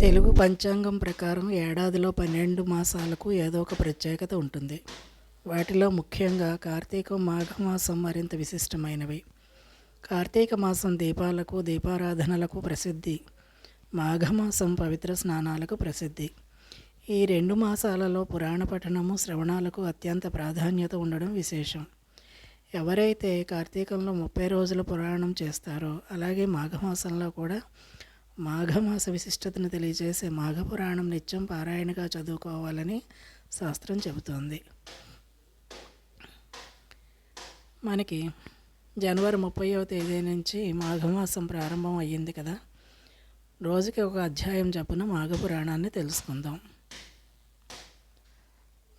తెలుగు పంచాంగం ప్రకారం ఏడాదిలో పన్నెండు మాసాలకు ఏదో ఒక ప్రత్యేకత ఉంటుంది. వాటిలో ముఖ్యంగా కార్తీకం మాఘమాసం మరింత విశిష్టమైనవి. కార్తీక మాసం దీపాలకు దీపారాధనలకు ప్రసిద్ధి. మాఘమాసం పవిత్ర స్నానాలకు ప్రసిద్ధి. ఈ రెండు మాసాలలో పురాణ పఠనము శ్రవణాలకు అత్యంత ప్రాధాన్యత ఉండడం విశేషం. ఎవరైతే కార్తీకంలో ముప్పై రోజులు పురాణం చేస్తారో అలాగే మాఘమాసంలో కూడా మాఘమాస విశిష్టతను తెలియజేసే మాఘపురాణం నిత్యం పారాయణగా చదువుకోవాలని శాస్త్రం చెబుతోంది. మనకి జనవరి ముప్పైవ తేదీ నుంచి మాఘమాసం ప్రారంభం అయ్యింది కదా. రోజుకి ఒక అధ్యాయం చొప్పున మాఘపురాణాన్ని తెలుసుకుందాం.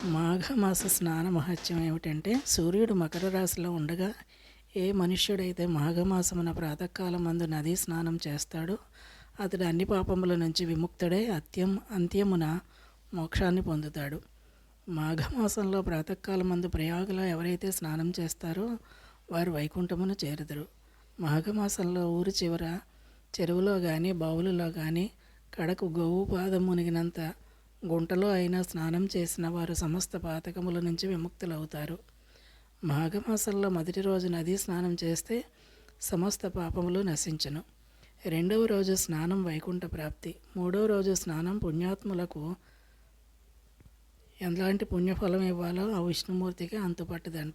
మాఘమాస స్నాన మహత్యం ఏమిటంటే సూర్యుడు మకర రాశిలో ఉండగా ఏ మనుష్యుడైతే మాఘమాసమున ప్రాతకాలం మందు నదీ స్నానం చేస్తాడో అతడు అన్ని పాపముల నుంచి విముక్తుడై అత్యం అంత్యమున మోక్షాన్ని పొందుతాడు. మాఘమాసంలో ప్రాతకాలమందు ప్రయాగలో ఎవరైతే స్నానం చేస్తారో వారు వైకుంఠమును చేరుదురు. మాఘమాసంలో ఊరి చివర చెరువులో కానీ బావులలో కానీ కడకు గోవు పాదం మునిగినంత గుంటలో అయినా స్నానం చేసిన వారు సమస్త పాతకముల నుంచి విముక్తులవుతారు. మాఘమాసంలో మొదటి రోజు నదీ స్నానం చేస్తే సమస్త పాపములు నశించను. రెండవ రోజు స్నానం వైకుంఠ ప్రాప్తి. మూడవ రోజు స్నానం పుణ్యాత్ములకు ఎలాంటి పుణ్యఫలం ఇవ్వాలో ఆ విష్ణుమూర్తికి అంతుపట్టదంట.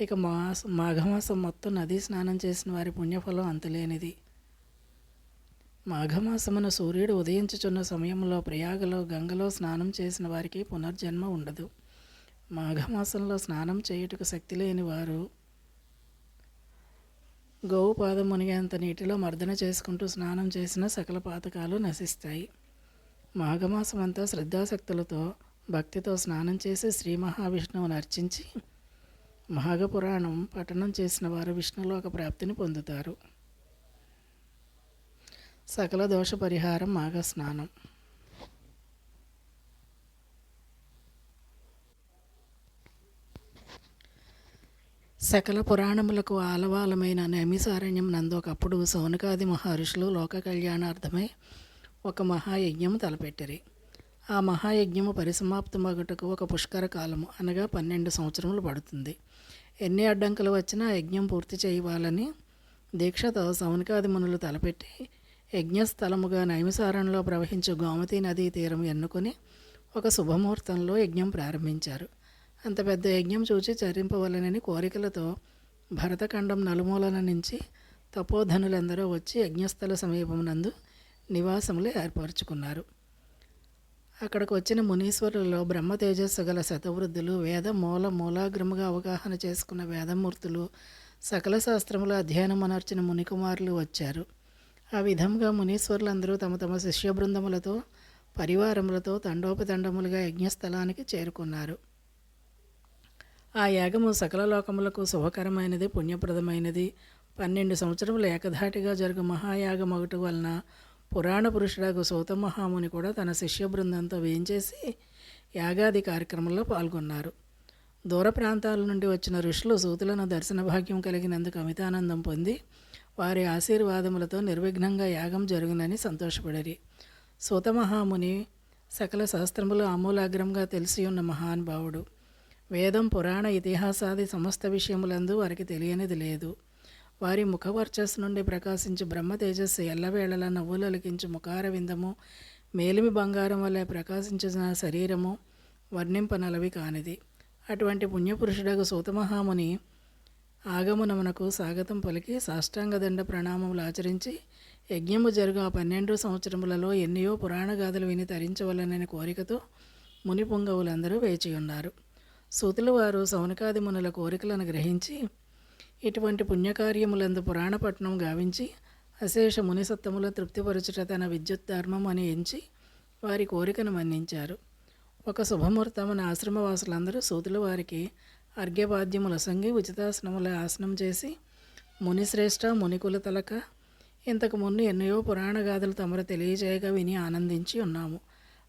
ఇక మాస మాఘమాసం మొత్తం నదీ స్నానం చేసిన వారి పుణ్యఫలం అంతులేనిది. మాఘమాసమున సూర్యుడు ఉదయించుచున్న సమయంలో ప్రయాగలో గంగలో స్నానం చేసిన వారికి పునర్జన్మ ఉండదు. మాఘమాసంలో స్నానం చేయుటకు శక్తి లేని వారు గోవు పాదం మునిగేంత నీటిలో మర్దన చేసుకుంటూ స్నానం చేసిన సకల పాతకాలు నశిస్తాయి. మాఘమాసం అంతా శ్రద్ధాశక్తులతో భక్తితో స్నానం చేసి శ్రీ మహావిష్ణువుని అర్చించి మాఘపురాణం పఠనం చేసిన వారు విష్ణులోక ప్రాప్తిని పొందుతారు. సకల దోష పరిహారం మాఘ స్నానం సకల పురాణములకు ఆలవాలమైన నైమిసారణ్యం నందు ఒకప్పుడు సౌనకాది మహర్షులు లోక కళ్యాణార్థమై ఒక మహాయజ్ఞం తలపెట్టిరి. ఆ మహాయజ్ఞము పరిసమాప్తమగుటకు ఒక పుష్కర కాలము అనగా పన్నెండు సంవత్సరములు పడుతుంది. ఎన్ని అడ్డంకులు వచ్చినా యజ్ఞం పూర్తి చేయవాలని దీక్షతో సౌనకాది మునులు తలపెట్టి యజ్ఞస్థలముగా నైమిసారణలో ప్రవహించు గోమతి నదీ తీరం ఎన్నుకొని ఒక శుభముహూర్తంలో యజ్ఞం ప్రారంభించారు. అంత పెద్ద యజ్ఞం చూచి చరింపవలనని కోరికలతో భరతఖండం నలుమూలల నుంచి తపోధనులందరూ వచ్చి యజ్ఞస్థల సమీపమునందు నివాసములు ఏర్పరచుకున్నారు. అక్కడికి వచ్చిన మునీశ్వరులలో బ్రహ్మ తేజస్సు గల శతవృద్ధులు వేద మూల మూలాగ్రముగా అవగాహన చేసుకున్న వేదమూర్తులు సకల శాస్త్రముల అధ్యయనం అనర్చిన మునికుమారులు వచ్చారు. ఆ విధంగా మునీశ్వరులందరూ తమ తమ శిష్య బృందములతో పరివారములతో తండోపతండములుగా యజ్ఞస్థలానికి చేరుకున్నారు. ఆ యాగము సకల లోకములకు శుభకరమైనది పుణ్యప్రదమైనది. పన్నెండు సంవత్సరములు ఏకధాటిగా జరుగు మహాయాగం ఒకటి వలన పురాణ పురుషుడకు సౌత మహాముని కూడా తన శిష్య బృందంతో వేయించేసి యాగాది కార్యక్రమంలో పాల్గొన్నారు. దూర ప్రాంతాల నుండి వచ్చిన ఋషులు సూతులను దర్శన భాగ్యం కలిగినందుకు అమితానందం పొంది వారి ఆశీర్వాదములతో నిర్విఘ్నంగా యాగం జరుగునని సంతోషపడరి. సూత మహాముని సకల శాస్త్రములు ఆమూలాగ్రంగా తెలిసి ఉన్న మహానుభావుడు. వేదం పురాణ ఇతిహాసాది సమస్త విషయములందు వారికి తెలియనిది లేదు. వారి ముఖవర్చస్సు నుండి ప్రకాశించి బ్రహ్మ తేజస్సు ఎల్లవేళలా నవ్వులొలికించు ముఖార విందము మేలిమి బంగారం వలె ప్రకాశించిన శరీరము వర్ణింపనలవి కానిది. అటువంటి పుణ్యపురుషుడకు సూతమహాముని ఆగమనమునకు స్వాగతం పలికి సాష్టాంగ దండ ప్రణామములు ఆచరించి యజ్ఞము జరుగు ఆ పన్నెండు సంవత్సరములలో ఎన్నయో పురాణ గాథలు విని తరించవలనని కోరికతో ముని పొంగవులందరూ వేచి ఉన్నారు సూతుల వారు సౌనకాది మునుల కోరికలను గ్రహించి ఇటువంటి పుణ్యకార్యములందు పురాణపట్నం గావించి అశేష మునిసత్తముల తృప్తిపరచుట తన విద్యుత్ ధర్మం అని ఎంచి వారి కోరికను మన్నించారు. ఒక శుభముహూర్తమున ఆశ్రమవాసులందరూ సూతుల వారికి అర్ఘ్యపాద్యముల సంగి ఉచితాసనముల ఆసనం చేసి మునిశ్రేష్ఠ మునికుల తలక ఇంతకు ముందు ఎన్నయో పురాణ గాథలు తమరు తెలియజేయగా విని ఆనందించి ఉన్నాము.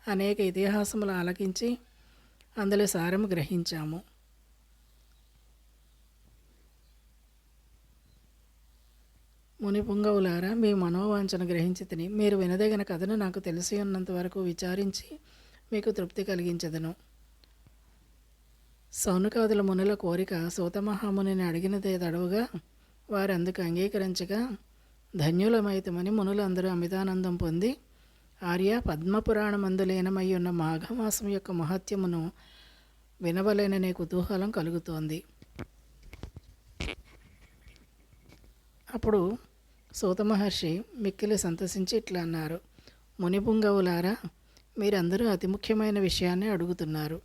అనేక ఇతిహాసములు ఆలకించి అందులో సారము గ్రహించాము. ముని పుంగవులారా మీ మనోవాంఛన గ్రహించి తిని మీరు వినదగిన కథను నాకు తెలిసి ఉన్నంత వరకు విచారించి మీకు తృప్తి కలిగించదను. సౌనకాదుల మునుల కోరిక సూతమహామునిని అడిగినదే తడవుగా వారు అందుకు అంగీకరించగా ధన్యులమైతమని మునులందరూ అమితానందం పొంది ఆర్య పద్మపురాణమందు లీనమై ఉన్న మాఘమాసం యొక్క మహత్యమును వినవలేననే కుతూహలం కలుగుతోంది. అప్పుడు సూత మహర్షి మిక్కిలి సంతసించి ఇట్లా అన్నారు మునిపుంగవులారా మీరందరూ అతి ముఖ్యమైన విషయాన్ని అడుగుతున్నారు.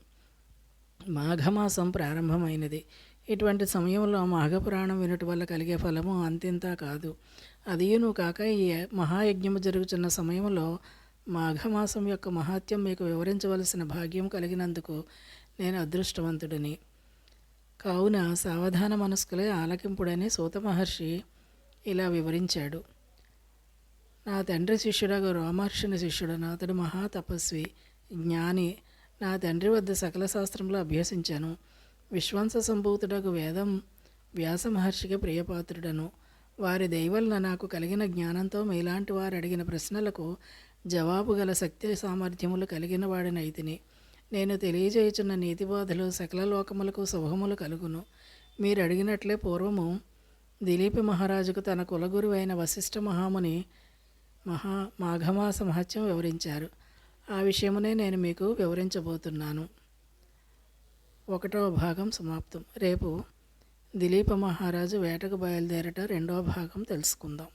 మాఘమాసం ప్రారంభమైనది. ఇటువంటి సమయంలో మాఘపురాణం వినటి వల్ల కలిగే ఫలము అంతింత కాదు. అదియును కాక ఈ మహాయజ్ఞము జరుగుతున్న సమయంలో మాఘమాసం యొక్క మహాత్యం మీకు వివరించవలసిన భాగ్యం కలిగినందుకు నేను అదృష్టవంతుడిని. కావున సావధాన మనస్కులే ఆలకింపుడని సూత మహర్షి ఇలా వివరించాడు. నా తండ్రి శిష్యుడగు రోమహర్షిని శిష్యుడను అతడు మహాతపస్వి జ్ఞాని. నా తండ్రి వద్ద సకల శాస్త్రంలో అభ్యసించాను. విశ్వాంస సంభూతుడగు వేదం వ్యాస మహర్షికి ప్రియపాత్రుడను. వారి దయవలన నాకు కలిగిన జ్ఞానంతో మీలాంటి వారు అడిగిన ప్రశ్నలకు జవాబు గల శక్తి సామర్థ్యములు కలిగిన వాడినైతిని. నేను తెలియజేయుచున్న నీతిబోధలు సకల లోకములకు శుభములు కలుగును. మీరు అడిగినట్లే పూర్వము దిలీప మహారాజుకు తన కులగురు అయిన వశిష్ఠ మహాముని మహా మాఘమాస మహత్యం వివరించారు. ఆ విషయమునే నేను మీకు వివరించబోతున్నాను. ఒకటవ భాగం సమాప్తం. రేపు దిలీప మహారాజు వేటకు బయలుదేరట రెండవ భాగం తెలుసుకుందాం.